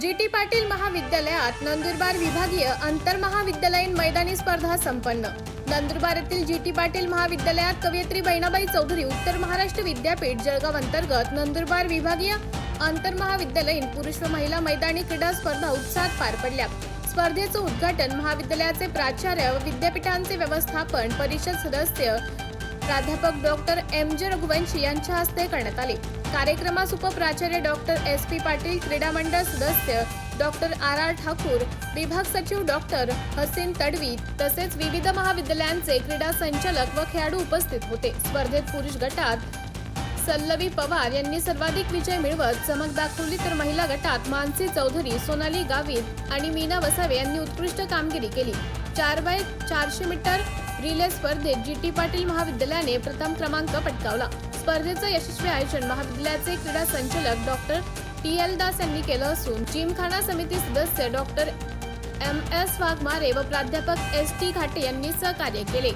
G T Patil महाविद्यालयात नंदुरबार विभागीय आंतरमहाविद्यालयीन मैदानी स्पर्धा संपन्न. नंदुरबार येथील जी टी पाटील महाविद्यालयात कवयित्री बहिणाबाई चौधरी उत्तर महाराष्ट्र विद्यापीठ जळगाव अंतर्गत नंदुरबार विभागीय आंतरमहाविद्यालयीन पुरुष व महिला मैदानी क्रीडा स्पर्धा उत्साहात पार पडल्या. स्पर्धेचं उद्घाटन महाविद्यालयाचे प्राचार्य व विद्यापीठांचे व्यवस्थापन परिषद सदस्य प्राध्यापक डॉक्टर एम जे रघुवंशी यांच्या हस्ते करण्यात आले. कार्यक्रमास उपप्राचार्य डॉक्टर एस पी पाटील क्रीडा मंडळ सदस्य डॉक्टर आर आर ठाकूर विभाग सचिव डॉक्टर हसीन तडवी तसेच विविध महाविद्यालयांचे क्रीडा संचालक व खेळाडू उपस्थित होते. स्पर्धेत पुरुष गटात सल्लवी पवार यांनी सर्वाधिक विजय मिळवत चमक दाखवली तर महिला गटात मानसी चौधरी सोनाली गावित आणि मीना वसावे यांनी उत्कृष्ट कामगिरी केली. चार बाय चारशे मीटर रिले स्पर्धेत जी टी पाटील महाविद्यालयाने प्रथम क्रमांक पटकावला. स्पर्धेचं यशस्वी आयोजन महाविद्यालयाचे क्रीडा संचालक डॉक्टर टी एल दास यांनी केलं असून जिमखाना समिती सदस्य डॉक्टर एम एस वाघमारे व प्राध्यापक एस टी घाटे यांनी सहकार्य केले.